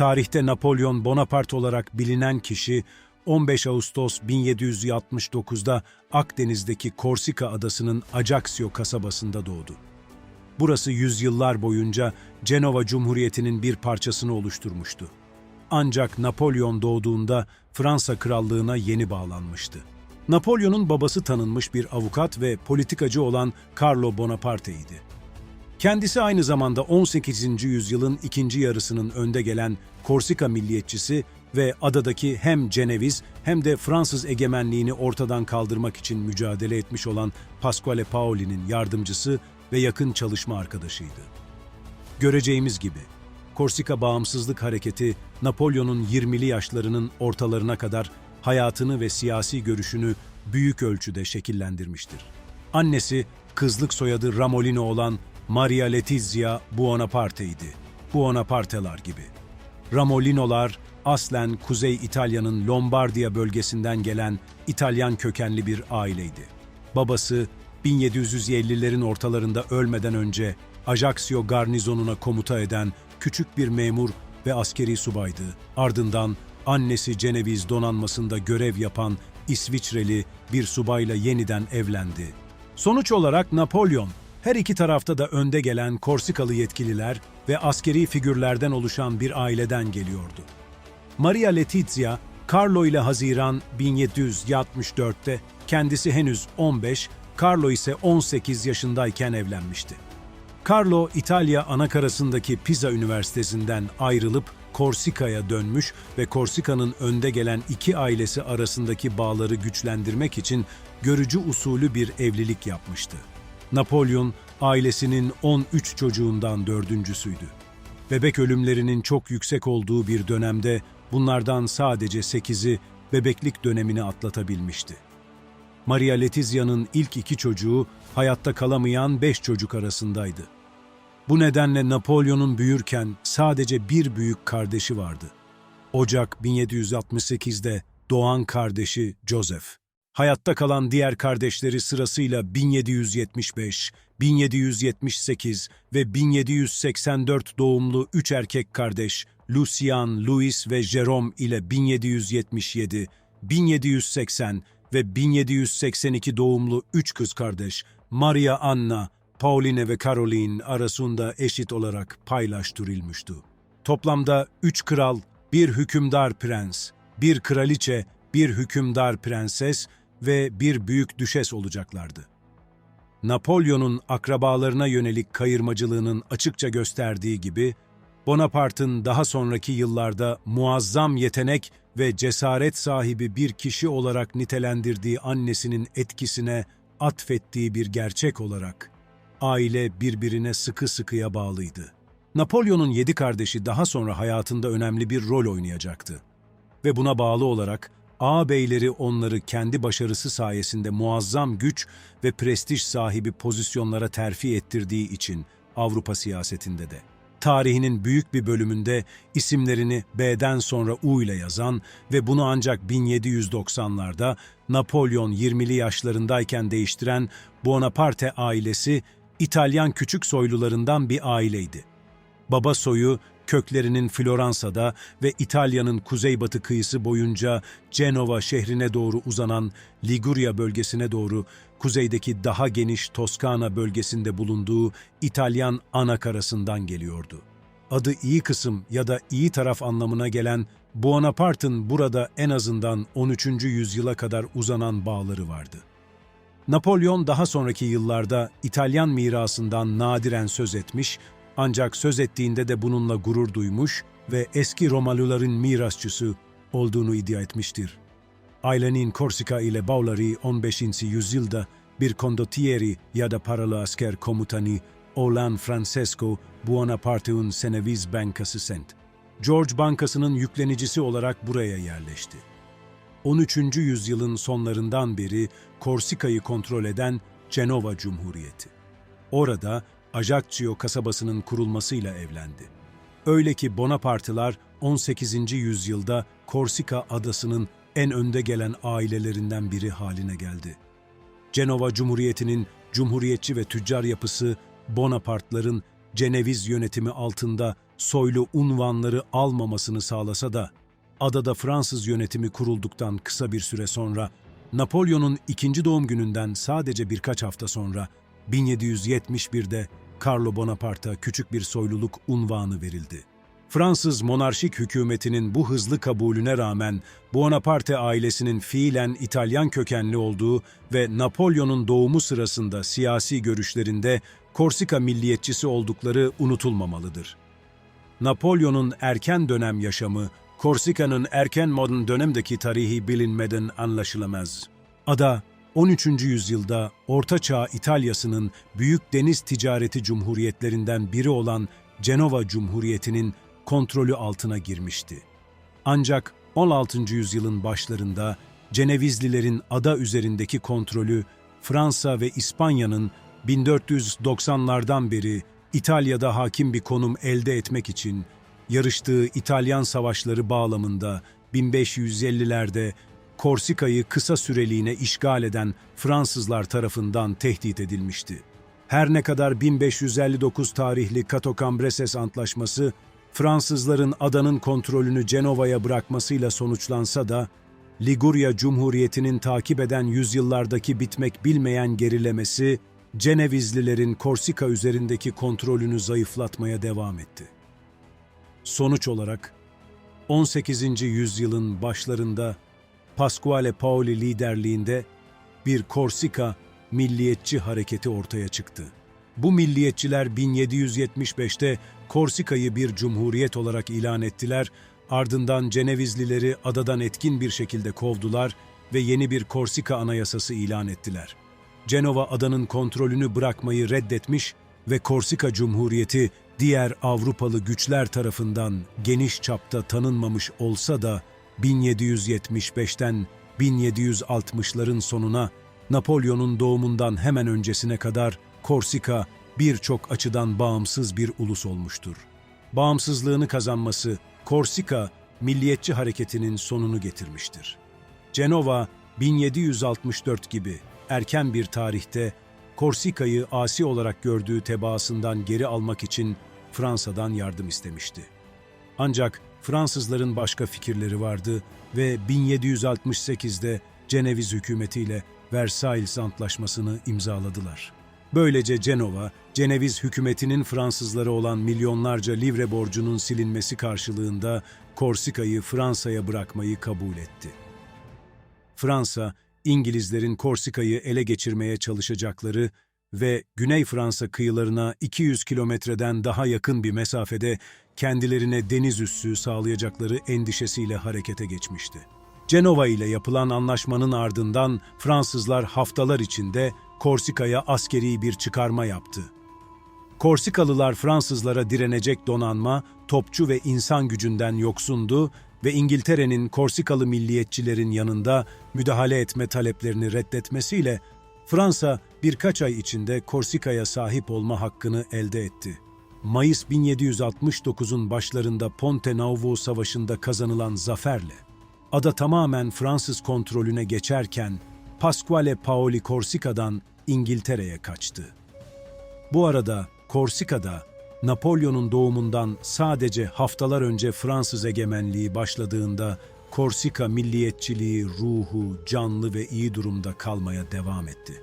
Tarihte Napolyon Bonaparte olarak bilinen kişi 15 Ağustos 1769'da Akdeniz'deki Korsika adasının Ajaccio kasabasında doğdu. Burası yüzyıllar boyunca Cenova Cumhuriyeti'nin bir parçasını oluşturmuştu. Ancak Napolyon doğduğunda Fransa Krallığına yeni bağlanmıştı. Napolyon'un babası tanınmış bir avukat ve politikacı olan Carlo Bonaparte'ydi. Kendisi aynı zamanda 18. yüzyılın ikinci yarısının önde gelen Korsika milliyetçisi ve adadaki hem Ceneviz hem de Fransız egemenliğini ortadan kaldırmak için mücadele etmiş olan Pasquale Paoli'nin yardımcısı ve yakın çalışma arkadaşıydı. Göreceğimiz gibi Korsika Bağımsızlık Hareketi Napolyon'un 20'li yaşlarının ortalarına kadar hayatını ve siyasi görüşünü büyük ölçüde şekillendirmiştir. Annesi kızlık soyadı Ramolino olan Maria Letizia Buonaparte'ydi. Buonaparte'lar gibi. Ramolinolar aslen Kuzey İtalya'nın Lombardiya bölgesinden gelen İtalyan kökenli bir aileydi. Babası 1750'lerin ortalarında ölmeden önce Ajaccio garnizonuna komuta eden küçük bir memur ve askeri subaydı. Ardından annesi Ceneviz donanmasında görev yapan İsviçreli bir subayla yeniden evlendi. Sonuç olarak Napolyon, her iki tarafta da önde gelen Korsikalı yetkililer ve askeri figürlerden oluşan bir aileden geliyordu. Maria Letizia, Carlo ile Haziran 1764'te kendisi henüz 15, Carlo ise 18 yaşındayken evlenmişti. Carlo, İtalya anakarasındaki Pisa Üniversitesi'nden ayrılıp Korsika'ya dönmüş ve Korsika'nın önde gelen iki ailesi arasındaki bağları güçlendirmek için görücü usulü bir evlilik yapmıştı. Napolyon, ailesinin 13 çocuğundan dördüncüsüydü. Bebek ölümlerinin çok yüksek olduğu bir dönemde bunlardan sadece 8'i bebeklik dönemini atlatabilmişti. Maria Letizia'nın ilk iki çocuğu hayatta kalamayan beş çocuk arasındaydı. Bu nedenle Napolyon'un büyürken sadece bir büyük kardeşi vardı. Ocak 1768'de doğan kardeşi Joseph. Hayatta kalan diğer kardeşleri sırasıyla 1775, 1778 ve 1784 doğumlu üç erkek kardeş Lucian, Louis ve Jerome ile 1777, 1780 ve 1782 doğumlu üç kız kardeş Maria Anna, Pauline ve Caroline arasında eşit olarak paylaştırılmıştı. Toplamda üç kral, bir hükümdar prens, bir kraliçe, bir hükümdar prenses ve bir büyük düşes olacaklardı. Napolyon'un akrabalarına yönelik kayırmacılığının açıkça gösterdiği gibi, Bonaparte'ın daha sonraki yıllarda muazzam yetenek ve cesaret sahibi bir kişi olarak nitelendirdiği annesinin etkisine atfettiği bir gerçek olarak, aile birbirine sıkı sıkıya bağlıydı. Napolyon'un yedi kardeşi daha sonra hayatında önemli bir rol oynayacaktı. Ve buna bağlı olarak ağabeyleri onları kendi başarısı sayesinde muazzam güç ve prestij sahibi pozisyonlara terfi ettirdiği için Avrupa siyasetinde de. Tarihinin büyük bir bölümünde isimlerini B'den sonra U ile yazan ve bunu ancak 1790'larda Napolyon 20'li yaşlarındayken değiştiren Bonaparte ailesi İtalyan küçük soylularından bir aileydi. Baba soyu köklerinin Floransa'da ve İtalya'nın kuzeybatı kıyısı boyunca Cenova şehrine doğru uzanan Liguria bölgesine doğru kuzeydeki daha geniş Toskana bölgesinde bulunduğu İtalyan ana karasından geliyordu. Adı iyi kısım ya da iyi taraf anlamına gelen Bonaparte'ın burada en azından 13. yüzyıla kadar uzanan bağları vardı. Napolyon daha sonraki yıllarda İtalyan mirasından nadiren söz etmiş ancak söz ettiğinde de bununla gurur duymuş ve eski Romalıların mirasçısı olduğunu iddia etmiştir. Ailenin Korsika ile bağları 15. yüzyılda bir condottieri ya da paralı asker komutanı olan Francesco Buonaparte'un Seneviz Bankası Sent. George Bankası'nın yüklenicisi olarak buraya yerleşti. 13. yüzyılın sonlarından beri Korsika'yı kontrol eden Cenova Cumhuriyeti. Orada Ajaccio kasabasının kurulmasıyla evlendi. Öyle ki Bonapartılar 18. yüzyılda Korsika adasının en önde gelen ailelerinden biri haline geldi. Cenova Cumhuriyeti'nin cumhuriyetçi ve tüccar yapısı Bonapartların Ceneviz yönetimi altında soylu unvanları almamasını sağlasa da, adada Fransız yönetimi kurulduktan kısa bir süre sonra, Napolyon'un ikinci doğum gününden sadece birkaç hafta sonra, 1771'de Carlo Bonaparte'a küçük bir soyluluk unvanı verildi. Fransız monarşik hükümetinin bu hızlı kabulüne rağmen Bonaparte ailesinin fiilen İtalyan kökenli olduğu ve Napolyon'un doğumu sırasında siyasi görüşlerinde Korsika milliyetçisi oldukları unutulmamalıdır. Napolyon'un erken dönem yaşamı, Korsika'nın erken modern dönemdeki tarihi bilinmeden anlaşılamaz. Ada, 13. yüzyılda Orta Çağ İtalyası'nın büyük deniz ticareti cumhuriyetlerinden biri olan Cenova Cumhuriyeti'nin kontrolü altına girmişti. Ancak 16. yüzyılın başlarında Cenevizlilerin ada üzerindeki kontrolü Fransa ve İspanya'nın 1490'lardan beri İtalya'da hakim bir konum elde etmek için yarıştığı İtalyan savaşları bağlamında 1550'lerde Korsika'yı kısa süreliğine işgal eden Fransızlar tarafından tehdit edilmişti. Her ne kadar 1559 tarihli Cato Cambreses Antlaşması Fransızların adanın kontrolünü Cenova'ya bırakmasıyla sonuçlansa da, Ligurya Cumhuriyeti'nin takip eden yüzyıllardaki bitmek bilmeyen gerilemesi, Cenevizlilerin Korsika üzerindeki kontrolünü zayıflatmaya devam etti. Sonuç olarak, 18. yüzyılın başlarında Pasquale Paoli liderliğinde bir Korsika milliyetçi hareketi ortaya çıktı. Bu milliyetçiler 1775'te Korsika'yı bir cumhuriyet olarak ilan ettiler, ardından Cenevizlileri adadan etkin bir şekilde kovdular ve yeni bir Korsika anayasası ilan ettiler. Cenova adanın kontrolünü bırakmayı reddetmiş ve Korsika Cumhuriyeti diğer Avrupalı güçler tarafından geniş çapta tanınmamış olsa da 1775'ten 1760'ların sonuna Napolyon'un doğumundan hemen öncesine kadar Korsika birçok açıdan bağımsız bir ulus olmuştur. Bağımsızlığını kazanması Korsika milliyetçi hareketinin sonunu getirmiştir. Cenova 1764 gibi erken bir tarihte Korsika'yı asi olarak gördüğü tebaasından geri almak için Fransa'dan yardım istemişti. Ancak Fransızların başka fikirleri vardı ve 1768'de Ceneviz hükümetiyle Versailles Antlaşması'nı imzaladılar. Böylece Cenova, Ceneviz hükümetinin Fransızlara olan milyonlarca livre borcunun silinmesi karşılığında Korsika'yı Fransa'ya bırakmayı kabul etti. Fransa, İngilizlerin Korsika'yı ele geçirmeye çalışacakları ve Güney Fransa kıyılarına 200 kilometreden daha yakın bir mesafede kendilerine deniz üssü sağlayacakları endişesiyle harekete geçmişti. Cenova ile yapılan anlaşmanın ardından Fransızlar haftalar içinde Korsika'ya askeri bir çıkarma yaptı. Korsikalılar Fransızlara direnecek donanma, topçu ve insan gücünden yoksundu ve İngiltere'nin Korsikalı milliyetçilerin yanında müdahale etme taleplerini reddetmesiyle Fransa birkaç ay içinde Korsika'ya sahip olma hakkını elde etti. Mayıs 1769'un başlarında Ponte Nauvo Savaşı'nda kazanılan zaferle ada tamamen Fransız kontrolüne geçerken Pasquale Paoli Korsika'dan İngiltere'ye kaçtı. Bu arada Korsika'da Napolyon'un doğumundan sadece haftalar önce Fransız egemenliği başladığında Korsika milliyetçiliği ruhu, canlı ve iyi durumda kalmaya devam etti.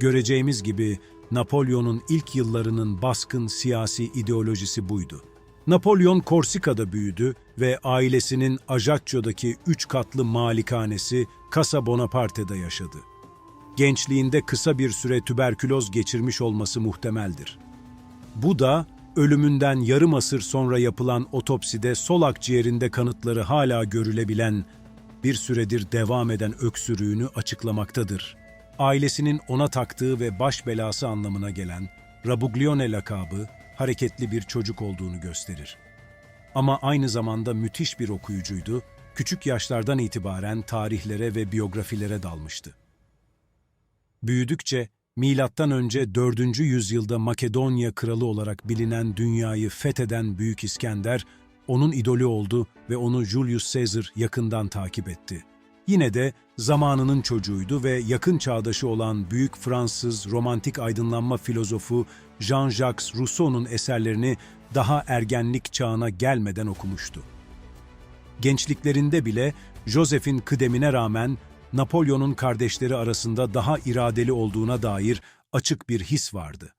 Göreceğimiz gibi Napolyon'un ilk yıllarının baskın siyasi ideolojisi buydu. Napolyon Korsika'da büyüdü ve ailesinin Ajaccio'daki üç katlı malikanesi Casa Bonaparte'da yaşadı. Gençliğinde kısa bir süre tüberküloz geçirmiş olması muhtemeldir. Bu da ölümünden yarım asır sonra yapılan otopside sol akciğerinde kanıtları hala görülebilen bir süredir devam eden öksürüğünü açıklamaktadır. Ailesinin ona taktığı ve baş belası anlamına gelen Rabuglione lakabı hareketli bir çocuk olduğunu gösterir. Ama aynı zamanda müthiş bir okuyucuydu, küçük yaşlardan itibaren tarihlere ve biyografilere dalmıştı. Büyüdükçe milattan önce 4. yüzyılda Makedonya kralı olarak bilinen dünyayı fetheden Büyük İskender onun idolü oldu ve onu Julius Caesar yakından takip etti. Yine de zamanının çocuğuydu ve yakın çağdaşı olan büyük Fransız romantik aydınlanma filozofu Jean-Jacques Rousseau'nun eserlerini daha ergenlik çağına gelmeden okumuştu. Gençliklerinde bile Joseph'in kıdemine rağmen Napolyon'un kardeşleri arasında daha iradeli olduğuna dair açık bir his vardı.